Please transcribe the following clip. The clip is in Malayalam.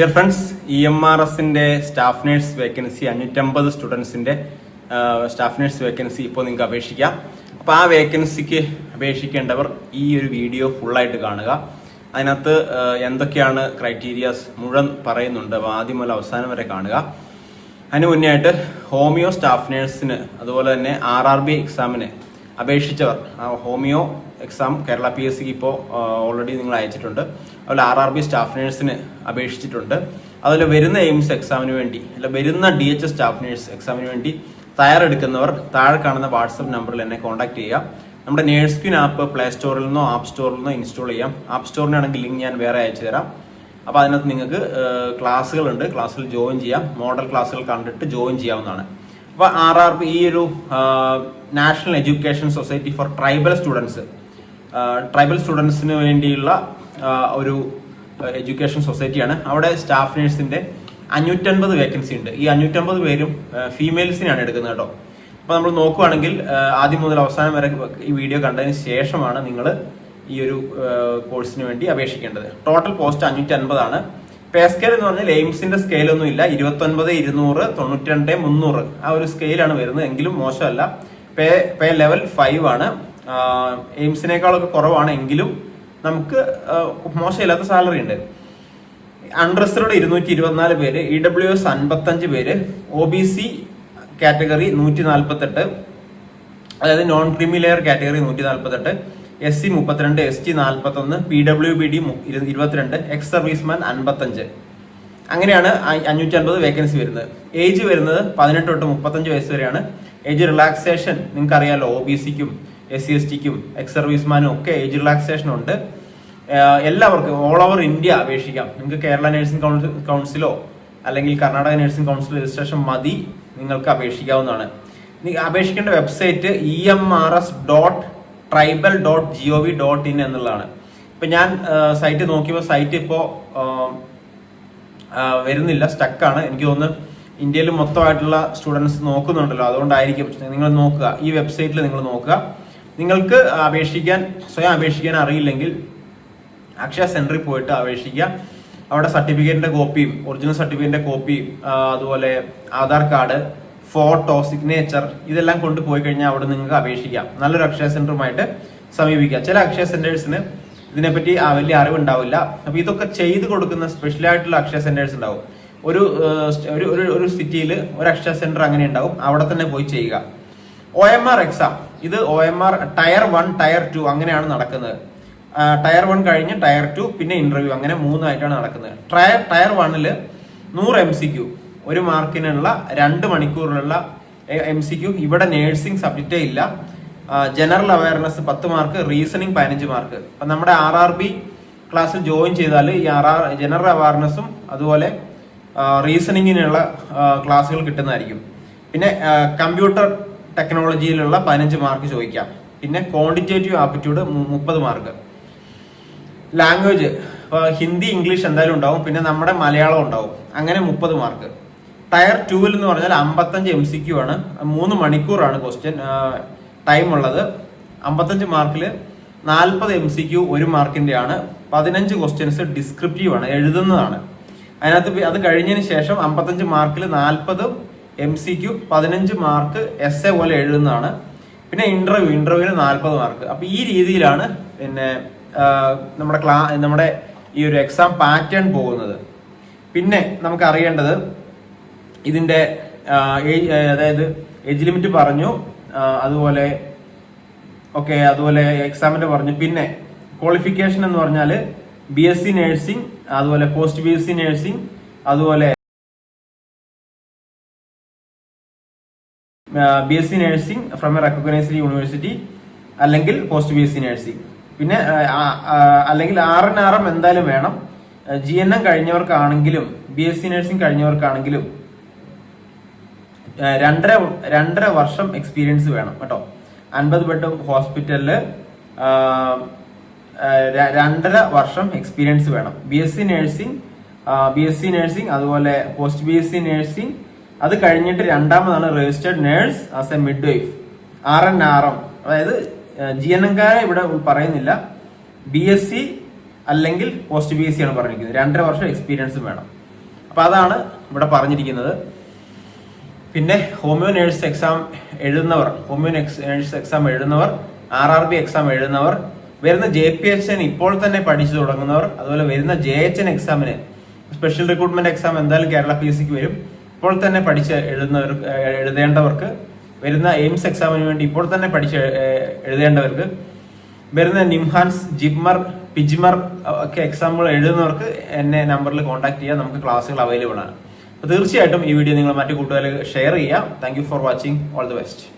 Dear friends E M R എസിന്റെ സ്റ്റാഫ് നേഴ്സ് വേക്കൻസി അഞ്ഞൂറ്റമ്പത് സ്റ്റുഡൻസിന്റെ സ്റ്റാഫ് നേഴ്സ് വേക്കൻസി ഇപ്പോൾ നിങ്ങൾക്ക് അപേക്ഷിക്കാം. അപ്പോൾ ആ വേക്കൻസിക്ക് അപേക്ഷിക്കേണ്ടവർ ഈ ഒരു വീഡിയോ ഫുള്ളായിട്ട് കാണുക. അതിനകത്ത് എന്തൊക്കെയാണ് ക്രൈറ്റീരിയാസ് മുഴുവൻ പറയുന്നുണ്ട്. അപ്പോൾ ആദ്യം മുതൽ അവസാനം വരെ കാണുക. അതിന് മുന്നേ ആയിട്ട് ഹോമിയോ സ്റ്റാഫ് നേഴ്സിന് അതുപോലെ തന്നെ ആർ ആർ ബി എക്സാമിന് അപേക്ഷിച്ചവർ. Homeo exam Kerala P S സിക്ക് ഇപ്പോൾ ഓൾറെഡി നിങ്ങൾ അയച്ചിട്ടുണ്ട്. അതുപോലെ ആർ ആർ ബി സ്റ്റാഫ് നേഴ്സിന് അപേക്ഷിച്ചിട്ടുണ്ട്. അതുപോലെ വരുന്ന എയിംസ് എക്സാമിന് വേണ്ടി അല്ല വരുന്ന ഡി എച്ച് സ്റ്റാഫ് നേഴ്സ് എക്സാമിന് വേണ്ടി തയ്യാറെടുക്കുന്നവർ താഴെ കാണുന്ന വാട്സപ്പ് നമ്പറിൽ എന്നെ കോൺടാക്ട് ചെയ്യുക. നമ്മുടെ നേഴ്സ് ക്വിൻ ആപ്പ് പ്ലേ സ്റ്റോറിൽ നിന്നോ ആപ്പ് സ്റ്റോറിൽ നിന്നോ ഇൻസ്റ്റാൾ ചെയ്യാം. ആപ്പ് സ്റ്റോറിനാണെങ്കിൽ ലിങ്ക് ഞാൻ വേറെ അയച്ചു തരാം. അപ്പോൾ അതിനകത്ത് നിങ്ങൾക്ക് ക്ലാസ്സുകളുണ്ട്. ക്ലാസ്സിൽ ജോയിൻ ചെയ്യാം. മോഡൽ ക്ലാസ്സുകൾ കണ്ടിട്ട് ജോയിൻ ചെയ്യാവുന്നതാണ്. അപ്പോൾ ആർ ആർ പി ഈ ഒരു national education society for tribal students tribal സ്റ്റുഡൻസിന് വേണ്ടിയുള്ള ഒരു എഡ്യൂക്കേഷൻ സൊസൈറ്റിയാണ് അവിടെ സ്റ്റാഫ് നേഴ്സിന്റെ അഞ്ഞൂറ്റൻപത് വേക്കൻസി ഉണ്ട്. ഈ അഞ്ഞൂറ്റമ്പത് പേരും ഫീമെയിൽസിനാണ് എടുക്കുന്നത് കേട്ടോ. അപ്പോൾ നമ്മൾ നോക്കുവാണെങ്കിൽ ആ, ആദ്യം മുതൽ അവസാനം വരെ ഈ വീഡിയോ കണ്ടതിന് ശേഷമാണ് നിങ്ങൾ ഈ ഒരു കോഴ്സിന് വേണ്ടി അപേക്ഷിക്കേണ്ടത്. ടോട്ടൽ പോസ്റ്റ് അഞ്ഞൂറ്റി അൻപതാണ് പേ സ്കെയിൽ എന്ന് പറഞ്ഞാൽ എയിംസിന്റെ സ്കെയിൽ ഒന്നും ഇല്ല. ഇരുപത്തൊൻപത് ഇരുന്നൂറ് തൊണ്ണൂറ്റി രണ്ട് മുന്നൂറ്. ആ ഒരു സ്കെയിലാണ് വരുന്നത്. എങ്കിലും മോശമല്ല. പേ പേ ലെവൽ ഫൈവ് ആണ്. എയിംസിനേക്കാളൊക്കെ കുറവാണ്. എങ്കിലും നമുക്ക് മോശമില്ലാത്ത സാലറി ഉണ്ട്. അൺറിസർവ്ഡ് ഇരുന്നൂറ്റി ഇരുപത്തിനാല് പേര് ഇ ഡബ്ല്യു എസ് അൻപത്തഞ്ച് പേര് ഒ ബി സി കാറ്റഗറി നൂറ്റി നാൽപ്പത്തെട്ട് അതായത് നോൺ ക്രീമി ലെയർ കാറ്റഗറി നൂറ്റി നാൽപ്പത്തെട്ട് എസ് സി മുപ്പത്തിരണ്ട് എസ് ടി നാൽപ്പത്തൊന്ന് പി ഡബ്ല്യു ബി ഡി ഇരുപത്തിരണ്ട് എക്സ് സർവീസ്മാൻ അൻപത്തഞ്ച്. അങ്ങനെയാണ് അഞ്ഞൂറ്റി അൻപത് വേക്കൻസി വരുന്നത്. ഏജ് വരുന്നത് പതിനെട്ട് തൊട്ട് മുപ്പത്തഞ്ച് വയസ്സ് വരെയാണ്. ഏജ് റിലാക്സേഷൻ നിങ്ങൾക്ക് അറിയാലോ ഒ ബി സിക്കും എസ് സി എസ് ടിക്കും എക്സ് സർവീസ്മാനും ഒക്കെ ഏജ് റിലാക്സേഷൻ ഉണ്ട്. എല്ലാവർക്കും ഓൾ ഓവർ ഇന്ത്യ അപേക്ഷിക്കാം. നിങ്ങൾക്ക് കേരള നഴ്സിംഗ് കൗൺസിലോ അല്ലെങ്കിൽ കർണാടക നഴ്സിംഗ് കൗൺസിൽ രജിസ്ട്രേഷൻ മതി നിങ്ങൾക്ക് അപേക്ഷിക്കാവുന്നതാണ്. അപേക്ഷിക്കേണ്ട website E M R S dot tribal dot G O V dot in എന്നുള്ളതാണ്. ഇപ്പൊ ഞാൻ സൈറ്റ് നോക്കിയപ്പോൾ സൈറ്റ് ഇപ്പോൾ വരുന്നില്ല സ്റ്റക്കാണ് എനിക്ക് തോന്നുന്നു ഇന്ത്യയിൽ മൊത്തമായിട്ടുള്ള സ്റ്റുഡൻസ് നോക്കുന്നുണ്ടല്ലോ. അതുകൊണ്ടായിരിക്കും നിങ്ങൾ നോക്കുക. ഈ വെബ്സൈറ്റിൽ നിങ്ങൾ നോക്കുക. നിങ്ങൾക്ക് അപേക്ഷിക്കാൻ സ്വയം അപേക്ഷിക്കാൻ അറിയില്ലെങ്കിൽ അക്ഷയ സെന്ററിൽ പോയിട്ട് അപേക്ഷിക്കുക. അവിടെ സർട്ടിഫിക്കറ്റിന്റെ കോപ്പിയും ഒറിജിനൽ സർട്ടിഫിക്കറ്റിന്റെ കോപ്പിയും അതുപോലെ ആധാർ കാർഡ് ഫോട്ടോ സിഗ്നേച്ചർ ഇതെല്ലാം കൊണ്ടുപോയി കഴിഞ്ഞാൽ അവിടെ നിങ്ങൾക്ക് അപേക്ഷിക്കാം. നല്ലൊരു അക്ഷയ സെന്ററുമായിട്ട് സമീപിക്കുക ചില അക്ഷയ സെന്റേഴ്സിന് ഇതിനെപ്പറ്റി വലിയ അറിവുണ്ടാവില്ല. അപ്പൊ ഇതൊക്കെ ചെയ്ത് കൊടുക്കുന്ന സ്പെഷ്യൽ ആയിട്ടുള്ള അക്ഷയ സെന്റേഴ്സ് ഉണ്ടാവും. ഒരു ഒരു ഒരു- ഒരു സിറ്റിയിൽ ഒരു അക്ഷയ സെന്റർ അങ്ങനെ ഉണ്ടാവും. അവിടെ തന്നെ പോയി ചെയ്യുക. ഒ എം ആർ എക്സാം ഇത് O M R tier one tier two അങ്ങനെയാണ് നടക്കുന്നത്. ടയർ വൺ കഴിഞ്ഞ് ടയർ ടു പിന്നെ ഇന്റർവ്യൂ അങ്ങനെ മൂന്നായിട്ടാണ് നടക്കുന്നത്. ടയർ ടയർ വണ്ണിൽ നൂറ് എം സി ക്യു ഒരു മാർക്കിനുള്ള രണ്ട് മണിക്കൂറിലുള്ള എം സി ക്യു ഇവിടെ നേഴ്സിംഗ് സബ്ജക്റ്റേ ഇല്ല. ജനറൽ അവയർനെസ് പത്ത് മാർക്ക് റീസണിങ് പതിനഞ്ച് മാർക്ക് അപ്പൊ നമ്മുടെ ആർ ആർ ബി ക്ലാസ്സിൽ ജോയിൻ ചെയ്താൽ ഈ ആർ ആർ ജനറൽ അവയർനെസ്സും അതുപോലെ റീസണിങ്ങിനുള്ള ക്ലാസ്സുകൾ കിട്ടുന്നതായിരിക്കും. പിന്നെ കമ്പ്യൂട്ടർ ടെക്നോളജിയിലുള്ള പതിനഞ്ച് മാർക്ക് ചോദിക്കാം. പിന്നെ ക്വാണ്ടിറ്റേറ്റീവ് ആപ്റ്റിറ്റ്യൂഡ് മുപ്പത് മാർക്ക് ലാംഗ്വേജ് ഹിന്ദി ഇംഗ്ലീഷ് എന്തായാലും ഉണ്ടാവും. പിന്നെ നമ്മുടെ മലയാളം ഉണ്ടാവും. അങ്ങനെ മുപ്പത് മാർക്ക് ടയർ ടൂവിൽ എന്ന് പറഞ്ഞാൽ അമ്പത്തഞ്ച് എം സി ക്യു ആണ്. മൂന്ന് മണിക്കൂറാണ് ക്വസ്റ്റ്യൻ ടൈം ഉള്ളത്. അമ്പത്തഞ്ച് മാർക്കിൽ നാൽപ്പത് എം സി ക്യു ഒരു മാർക്കിന്റെ ആണ് പതിനഞ്ച് ക്വസ്റ്റ്യൻസ് ഡിസ്ക്രിപ്റ്റീവ് ആണ് എഴുതുന്നതാണ്. അതിനകത്ത് അത് കഴിഞ്ഞതിന് ശേഷം അമ്പത്തഞ്ച് മാർക്കിൽ നാൽപ്പത് എം സി ക്യു പതിനഞ്ച് മാർക്ക് എസ് എ പോലെ എഴുതുന്നതാണ്. പിന്നെ ഇന്റർവ്യൂ ഇന്റർവ്യൂവിന് നാൽപ്പത് മാർക്ക് അപ്പോൾ ഈ രീതിയിലാണ് പിന്നെ നമ്മുടെ ക്ലാ നമ്മുടെ ഈ ഒരു എക്സാം പാറ്റേൺ പോകുന്നത്. പിന്നെ നമുക്ക് അറിയേണ്ടത് ഇതിന്റെ അതായത് ഏജ് ലിമിറ്റ് പറഞ്ഞു അതുപോലെ ഓക്കെ അതുപോലെ എക്സാമിന്റെ പറഞ്ഞു. പിന്നെ ക്വാളിഫിക്കേഷൻ എന്ന് പറഞ്ഞാൽ ബി എസ് സി നഴ്സിംഗ് അതുപോലെ post B S C nursing അതുപോലെ B S C nursing from a recognised university അല്ലെങ്കിൽ post B S C nursing. പിന്നെ അല്ലെങ്കിൽ ആർ എൻ ആർ എം എന്തായാലും വേണം. ജി എൻ എം കഴിഞ്ഞവർക്കാണെങ്കിലും ബി എസ് സി നഴ്സിംഗ് കഴിഞ്ഞവർക്കാണെങ്കിലും രണ്ടര രണ്ടര വർഷം എക്സ്പീരിയൻസ് വേണം കേട്ടോ. അൻപത് ബെഡ് ആ, രണ്ടര വർഷം എക്സ്പീരിയൻസ് വേണം. B S C nursing B S C nursing അതുപോലെ post B S C nursing അത് കഴിഞ്ഞിട്ട് രണ്ടാമതാണ് registered nurse as a midwife R N R M അതായത് ജി എൻ എംകാരെ ഇവിടെ പറയുന്നില്ല. ബി എസ് സി അല്ലെങ്കിൽ പോസ്റ്റ് ബി എസ് സി ആണ് പറഞ്ഞിരിക്കുന്നത്. രണ്ടര വർഷം എക്സ്പീരിയൻസ് വേണം. അപ്പൊ അതാണ് ഇവിടെ പറഞ്ഞിരിക്കുന്നത്. പിന്നെ ഹോമിയോ നേഴ്സ് എക്സാം എഴുതുന്നവർ ഹോമിയോ നേഴ്സ് എക്സാം എഴുതുന്നവർ ആർ ആർ ബി എക്സാം എഴുതുന്നവർ വരുന്ന ജെ പി എച്ച് എൻ ഇപ്പോൾ തന്നെ പഠിച്ചു തുടങ്ങുന്നവർ അതുപോലെ വരുന്ന ജെ എച്ച് എൻ എക്സാമിന് സ്പെഷ്യൽ റിക്രൂട്ട്മെന്റ് എക്സാം എന്തായാലും കേരള പി എസ് സിക്ക് വരും. ഇപ്പോൾ തന്നെ പഠിച്ച് എഴുതുന്നവർ എഴുതേണ്ടവർക്ക് വരുന്ന എയിംസ് എക്സാമിന് വേണ്ടി ഇപ്പോൾ തന്നെ പഠിച്ച് എഴുതേണ്ടവർക്ക് വരുന്ന നിംഹാൻസ് ജിപ്മർ പിജ്മർ ഒക്കെ എക്സാമുകൾ എഴുതുന്നവർക്ക് എന്നെ നമ്പറിൽ കോൺടാക്ട് ചെയ്യാം. നമുക്ക് ക്ലാസ്സുകൾ അവൈലബിൾ ആണ്. തീർച്ചയായിട്ടും ഈ വീഡിയോ നിങ്ങൾ മറ്റു കൂട്ടുകാർക്ക് ഷെയർ ചെയ്യുക thank for watching all the best